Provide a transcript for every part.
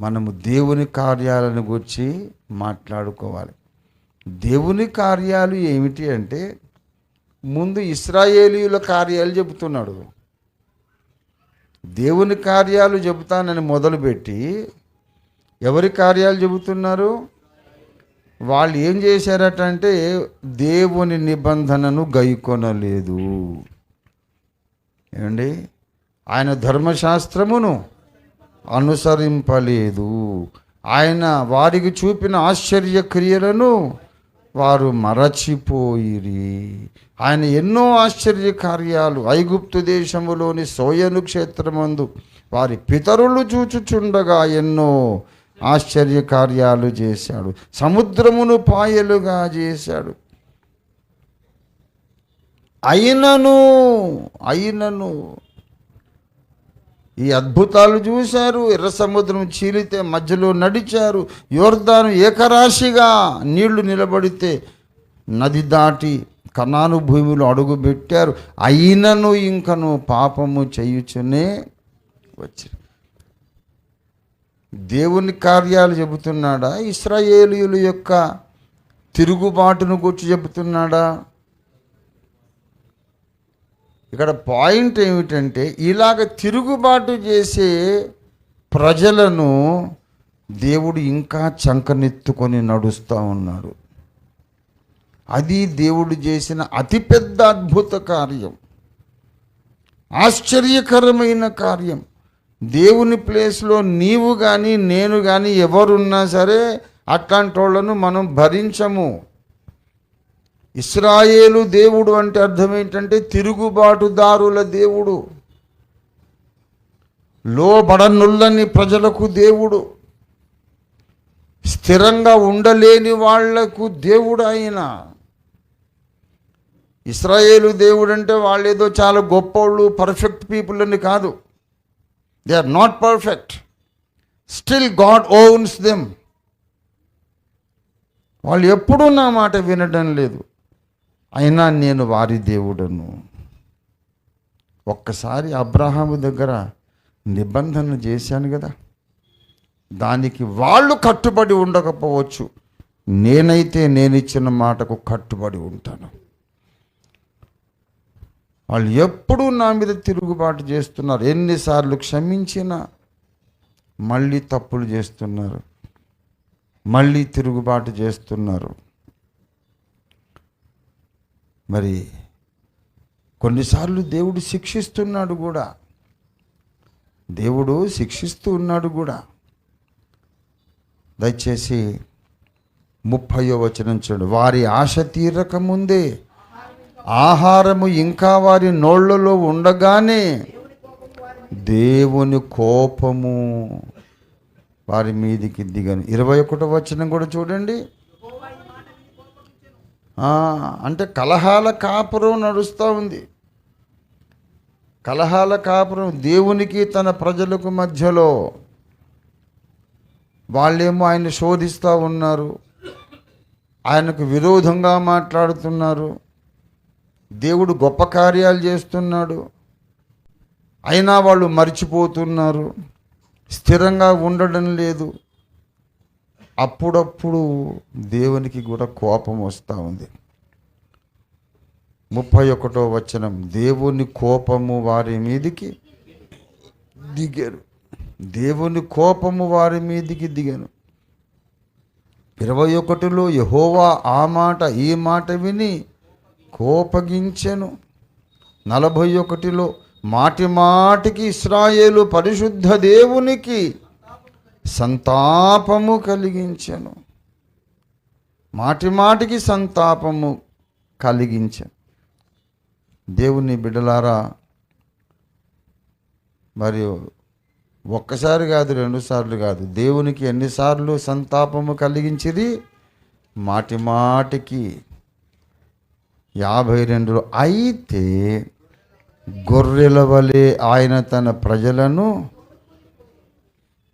మనము దేవుని కార్యాలను గురించి మాట్లాడుకోవాలి. దేవుని కార్యాలు ఏమిటి అంటే ముందు ఇస్రాయేలీయుల కార్యాలు చెబుతున్నాడు. దేవుని కార్యాలు చెబుతానని మొదలుపెట్టి ఎవరి కార్యాలు చెబుతున్నారు? వాళ్ళు ఏం చేశారట అంటే దేవుని నిబంధనను గైకొనలేదు. ఏమండి? ఆయన ధర్మశాస్త్రమును అనుసరింపలేదు. ఆయన వారికి చూపిన ఆశ్చర్య క్రియలను వారు మరచిపోయిరి. ఆయన ఎన్నో ఆశ్చర్య కార్యాలు ఐగుప్తు దేశములోని సోయను క్షేత్రమందు వారి పితరులు చూచుచుండగా ఎన్నో ఆశ్చర్య కార్యాలు చేశాడు. సముద్రమును పాయలుగా చేశాడు. అయినను అయినను ఈ అద్భుతాలు చూశారు. ఎర్ర సముద్రం చీలితే మధ్యలో నడిచారు. యోర్దాను ఏకరాశిగా నీళ్ళు నిలబడితే నది దాటి కనాను భూమిలో అడుగుపెట్టారు. అయినను ఇంకను పాపము చేయుచునే వచ్చారు. దేవుని కార్యాలు చెబుతున్నాడా? ఇస్రాయేలీయుల యొక్క తిరుగుబాటును గుర్చి చెబుతున్నాడా? ఇక్కడ పాయింట్ ఏమిటంటే ఇలాగ తిరుగుబాటు చేసే ప్రజలను దేవుడు ఇంకా చంకనెత్తుకొని నడుస్తూ ఉన్నాడు. అది దేవుడు చేసిన అతిపెద్ద అద్భుత కార్యం. ఆశ్చర్యకరమైన కార్యం. దేవుని ప్లేస్లో నీవు కానీ నేను కానీ ఎవరున్నా సరే అట్లాంటి వాళ్ళను మనం భరించము. ఇస్రాయేలు దేవుడు అంటే అర్థం ఏంటంటే తిరుగుబాటుదారుల దేవుడు. లోబడనుల్లని ప్రజలకు దేవుడు. స్థిరంగా ఉండలేని వాళ్ళకు దేవుడు ఆయన. ఇస్రాయేలు దేవుడు అంటే వాళ్ళు ఏదో చాలా గొప్పోళ్ళు పర్ఫెక్ట్ పీపుల్ అని కాదు. They are not perfect. Still God owns them. వాళ్ళు ఎప్పుడూ నా మాట వినడం లేదు. అయినా నేను వారి దేవుడను. ఒక్కసారి అబ్రహాము దగ్గర నిబంధన చేశాను కదా. దానికి వాళ్ళు కట్టుబడి ఉండకపోవచ్చు. నేనైతే నేను ఇచ్చిన మాటకు కట్టుబడి ఉంటాను. వాళ్ళు ఎప్పుడూ నా మీద తిరుగుబాటు చేస్తున్నారు. ఎన్నిసార్లు క్షమించినా మళ్ళీ తప్పులు చేస్తున్నారు. మళ్ళీ తిరుగుబాటు చేస్తున్నారు. మరి కొన్నిసార్లు దేవుడు శిక్షిస్తున్నాడు కూడా. దేవుడు శిక్షిస్తూ ఉన్నాడు కూడా. దయచేసి ముప్పయో వచనం చూడు వారి ఆశ తీరక ముందే ఆహారము ఇంకా వారి నోళ్ళలో ఉండగానే దేవుని కోపము వారి మీదికి దిగను. ఇరవై ఒకటో వచనం కూడా చూడండి. అంటే కలహాల కాపురం నడుస్తూ ఉంది. కలహాల కాపురం దేవునికి తన ప్రజలకు మధ్యలో వాళ్ళేమో ఆయన శోధిస్తూ ఉన్నారు. ఆయనకు విరోధంగా మాట్లాడుతున్నారు. దేవుడు గొప్ప కార్యాలు చేస్తున్నాడు. అయినా వాళ్ళు మర్చిపోతున్నారు. స్థిరంగా ఉండడం లేదు. అప్పుడప్పుడు దేవునికి కూడా కోపం వస్తూ ఉంది. ముప్పై ఒకటో వచనం దేవుని కోపము వారి మీదికి దిగారు. దేవుని కోపము వారి మీదికి దిగాను. ఇరవై ఒకటిలో యహోవా ఆ మాట ఈ మాట విని కోపగించెను. నలభై ఒకటిలో మాటి మాటికి ఇస్రాయేలు పరిశుద్ధ దేవునికి సంతాపము కలిగించను. మాటి మాటికి సంతాపము కలిగించాను. దేవుని బిడ్డలారా మరియు ఒక్కసారి కాదు రెండుసార్లు కాదు దేవునికి ఎన్నిసార్లు సంతాపము కలిగించిది? మాటి మాటికి యాభై రెండులో అయితే గొర్రెల వలె ఆయన తన ప్రజలను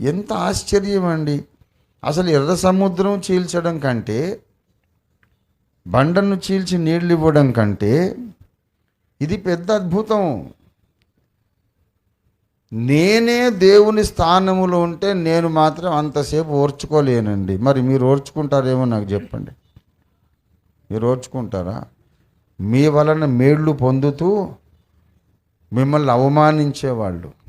ఎంత ఆశ్చర్యం అండి అసలు ఎర్ర సముద్రం చీల్చడం కంటే బండను చీల్చి నీళ్ళు ఇవ్వడం కంటే ఇది పెద్ద అద్భుతం. నేనే దేవుని స్థానములో ఉంటే నేను మాత్రం అంతసేపు ఓర్చుకోలేనండి. మరి మీరు ఓర్చుకుంటారేమో నాకు చెప్పండి. మీరు ఓర్చుకుంటారా? మీ వలన మేళ్ళు పొందుతూ మిమ్మల్ని అవమానించేవాళ్ళు.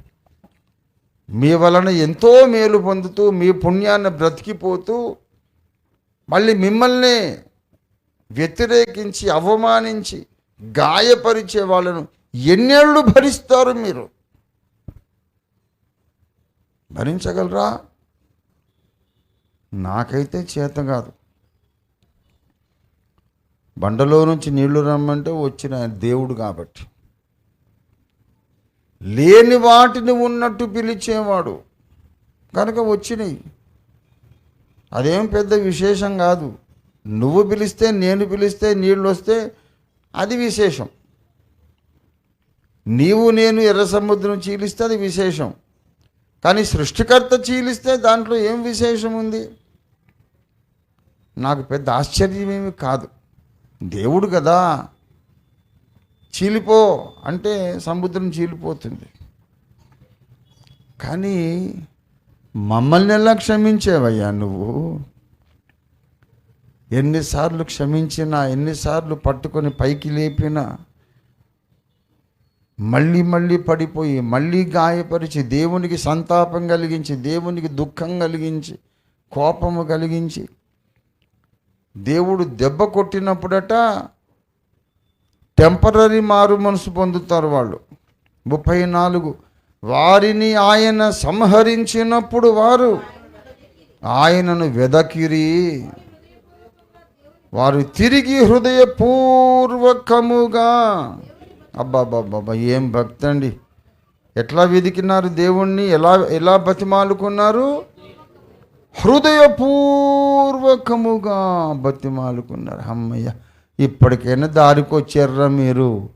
మీ వలన ఎంతో మేలు పొందుతూ మీ పుణ్యాన్ని బ్రతికిపోతూ మళ్ళీ మిమ్మల్ని వ్యతిరేకించి అవమానించి గాయపరిచే వాళ్ళను ఎన్నేళ్ళు భరిస్తారు మీరు? భరించగలరా? నాకైతే చేత కాదు. బండలో నుంచి నీళ్ళు రమ్మంటే వచ్చిన దేవుడు కాబట్టి. లేని వాటిని ఉన్నట్టు పిలిచేవాడు. కనుక వచ్చినాయి అదేం పెద్ద విశేషం కాదు. నువ్వు పిలిస్తే నేను పిలిస్తే నీళ్ళు వస్తే అది విశేషం. నీవు నేను ఎర్ర సముద్రం చీలిస్తే అది విశేషం. కానీ సృష్టికర్త చీలిస్తే దాంట్లో ఏం విశేషం ఉంది? నాకు పెద్ద ఆశ్చర్యమేమి కాదు. దేవుడు కదా. చీలిపో అంటే సముద్రం చీలిపోతుంది. కానీ మమ్మల్ని ఎలా క్షమించేవయ్యా నువ్వు? ఎన్నిసార్లు క్షమించినా ఎన్నిసార్లు పట్టుకొని పైకి లేపినా మళ్ళీ మళ్ళీ పడిపోయి మళ్ళీ గాయపరిచి దేవునికి సంతాపం కలిగించి దేవునికి దుఃఖం కలిగించి కోపము కలిగించి దేవుడు దెబ్బ కొట్టినప్పుడట టెంపరీ మారు మనసు పొందుతారు వాళ్ళు. ముప్పై నాలుగు. వారిని ఆయన సంహరించినప్పుడు వారు ఆయనను వెదకిరి. వారు తిరిగి హృదయపూర్వకముగా. అబ్బాబ్బాబ్బా ఏం భక్తి అండి ఎట్లా వెదికినారు దేవుణ్ణి? ఎలా ఎలా బతిమాలుకున్నారు? హృదయపూర్వకముగా బతిమాలుకున్నారు. అమ్మయ్య. ఇప్పటికైనా దారికి వచ్చారా మీరు.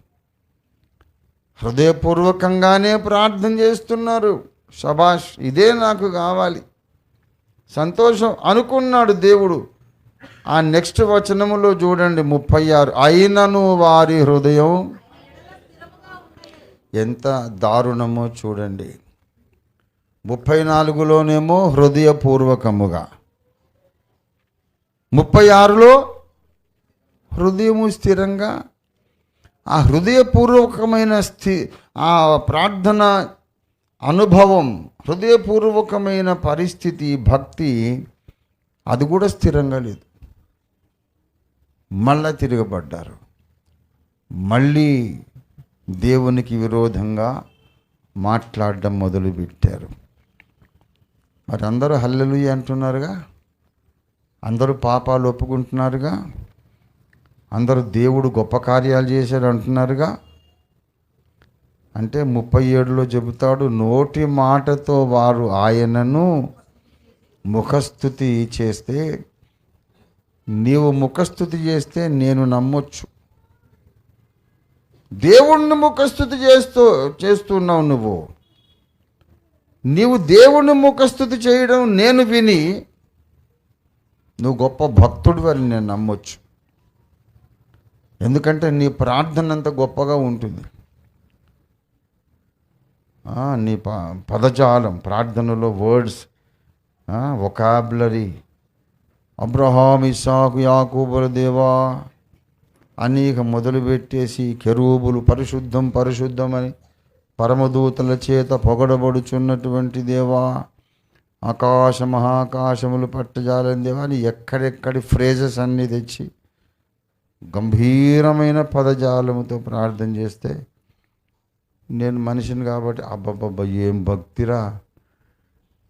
హృదయపూర్వకంగానే ప్రార్థన చేస్తున్నారు. శబాష్ ఇదే నాకు కావాలి. సంతోషం అనుకున్నాడు దేవుడు. ఆ నెక్స్ట్ వచనములో చూడండి ముప్పై ఆరు అయినను వారి హృదయం ఎంత దారుణమో చూడండి. ముప్పై నాలుగులోనేమో హృదయపూర్వకముగా. ముప్పై ఆరులో హృదయము స్థిరంగా ఆ హృదయపూర్వకమైన స్థి ఆ ప్రార్థన అనుభవం హృదయపూర్వకమైన పరిస్థితి భక్తి అది కూడా స్థిరంగా లేదు. మళ్ళా తిరగబడ్డారు. మళ్ళీ దేవునికి విరోధంగా మాట్లాడడం మొదలుపెట్టారు. మరి అందరూ హల్లెలు అంటున్నారుగా? అందరూ పాపాలు ఒప్పుకుంటున్నారుగా? అందరూ దేవుడు గొప్ప కార్యాలు చేశాడు అంటున్నారుగా. అంటే ముప్పై ఏడులో చెబుతాడు నోటి మాటతో వారు ఆయనను ముఖస్థుతి చేస్తే నీవు ముఖస్థుతి చేస్తే నేను నమ్మొచ్చు. దేవుణ్ణి ముఖస్థుతి చేస్తూ చేస్తున్నావు నువ్వు. నీవు దేవుని ముఖస్థుతి చేయడం నేను విని నువ్వు గొప్ప భక్తుడు వారిని నేను నమ్మొచ్చు. ఎందుకంటే నీ ప్రార్థన అంత గొప్పగా ఉంటుంది. నీ ప పదజాలం ప్రార్థనలో వర్డ్స్ ఒకాబులరీ అబ్రహాం ఇసాకు యాకూబుల దేవా అనేక మొదలుపెట్టేసి కెరూబులు పరిశుద్ధం పరిశుద్ధం అని పరమదూతల చేత పొగడబడుచున్నటువంటి దేవా ఆకాశ మహాకాశములు పట్టజాలని దేవా అని ఎక్కడెక్కడి ఫ్రేజెస్ అన్నీ తెచ్చి గంభీరమైన పదజాలముతో ప్రార్థన చేస్తే నేను మనిషిని కాబట్టి అబ్బబ్బబ్బ ఏం భక్తిరా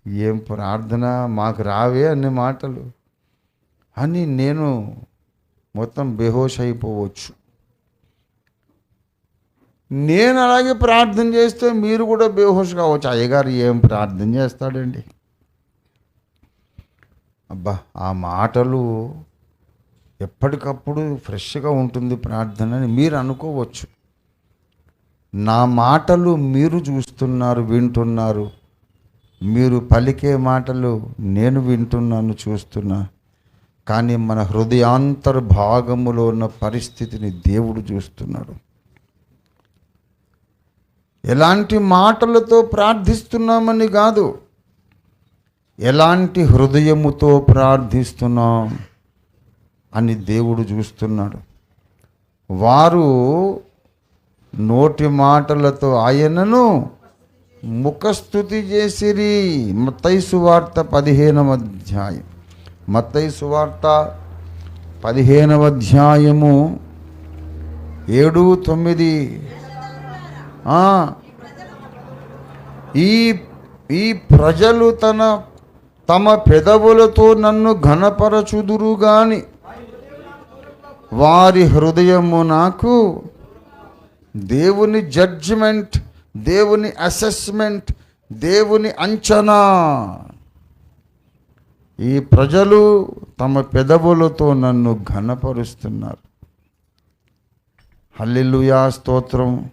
ఏం ప్రార్థన మాకు రావే అన్ని మాటలు అని నేను మొత్తం బెహోష్ అయిపోవచ్చు. నేను అలాగే ప్రార్థన చేస్తే మీరు కూడా బేహోష్ కావచ్చు. అయ్యగారు ఏం ప్రార్థన చేస్తాడండి? అబ్బా ఆ మాటలు ఎప్పటికప్పుడు ఫ్రెష్గా ఉంటుంది ప్రార్థన అని మీరు అనుకోవచ్చు. నా మాటలు మీరు చూస్తున్నారు వింటున్నారు. మీరు పలికే మాటలు నేను వింటున్నాను చూస్తున్నా. కానీ మన హృదయాంతర్భాగములో ఉన్న పరిస్థితిని దేవుడు చూస్తున్నాడు. ఎలాంటి మాటలతో ప్రార్థిస్తున్నామని కాదు. ఎలాంటి హృదయముతో ప్రార్థిస్తున్నాం? అని దేవుడు చూస్తున్నాడు. వారు నోటి మాటలతో ఆయనను ముఖస్థుతి చేసిరి. మత్తైసు వార్త పదిహేనవ అధ్యాయం. మత్తైసు వార్త పదిహేనవ అధ్యాయము ఏడు తొమ్మిది. ఈ ఈ ప్రజలు తన తమ పెదవులతో నన్ను ఘనపరచుదురు గాని వారి హృదయము నాకు దేవుని జడ్జిమెంట్ దేవుని అసెస్మెంట్ దేవుని అంచనా. ఈ ప్రజలు తమ పెదవులతో నన్ను ఘనపరుస్తున్నారు. హల్లిలుయా స్తోత్రం.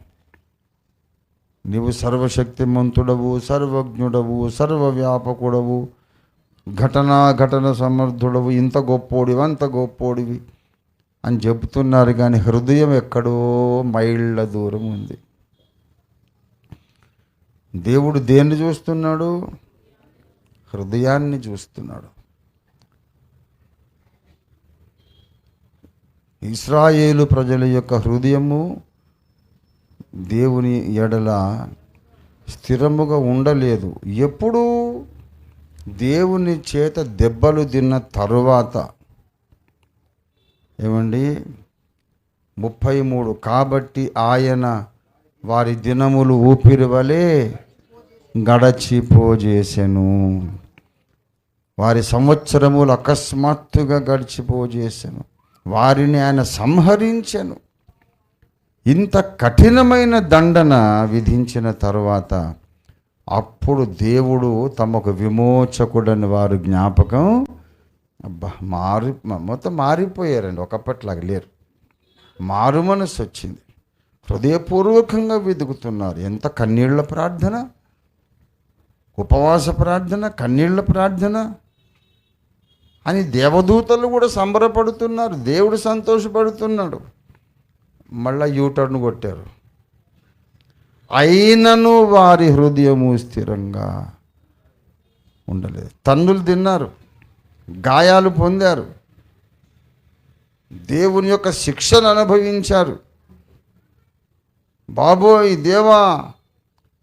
నీవు సర్వశక్తిమంతుడవు సర్వజ్ఞుడవు సర్వవ్యాపకుడవు ఘటనా ఘటన సమర్థుడవు ఇంత గొప్పోడివి అంత గొప్పోడివి. అని చెబుతున్నారు కానీ హృదయం ఎక్కడో మైళ్ళ దూరం ఉంది. దేవుడు దేన్ని చూస్తున్నాడు? హృదయాన్ని చూస్తున్నాడు. ఇస్రాయేలు ప్రజల యొక్క హృదయము దేవుని ఎడల స్థిరముగా ఉండలేదు. ఎప్పుడూ దేవుని చేత దెబ్బలు తిన్న తరువాత ఏమండి? ముప్పై మూడు కాబట్టి ఆయన వారి దినములు ఊపిరి వలె గడచిపోజేసెను వారి సంవత్సరములు అకస్మాత్తుగా గడిచిపోజేసెను వారిని ఆయన సంహరించెను. ఇంత కఠినమైన దండన విధించిన తరువాత అప్పుడు దేవుడు తమకు విమోచకుడని వారు జ్ఞాపకం అబ్బా మారి మొత్తం మారిపోయారండి ఒకప్పట్లాగా లేరు. మారు మనసు వచ్చింది. హృదయపూర్వకంగా వెతుకుతున్నారు. ఎంత కన్నీళ్ళ ప్రార్థన? ఉపవాస ప్రార్థన కన్నీళ్ళ ప్రార్థన అని దేవదూతలు కూడా సంబరపడుతున్నారు. దేవుడు సంతోషపడుతున్నాడు. మళ్ళా యూటర్న్ కొట్టారు. అయినను వారి హృదయము స్థిరంగా ఉండలేదు. తన్నులు తిన్నారు. గాయాలు పొందారు. దేవుని యొక్క శిక్షను అనుభవించారు. బాబోయ్ దేవా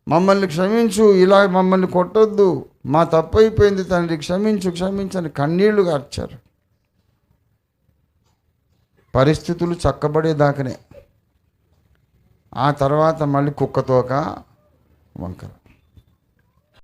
మమ్మల్ని క్షమించు ఇలా మమ్మల్ని కొట్టొద్దు. మా తప్పైపోయింది తండ్రి. క్షమించు క్షమించని కన్నీళ్ళు గార్చారు. పరిస్థితులు చక్కబడేదాకనే. ఆ తర్వాత మళ్ళీ కుక్కతోక వంకర.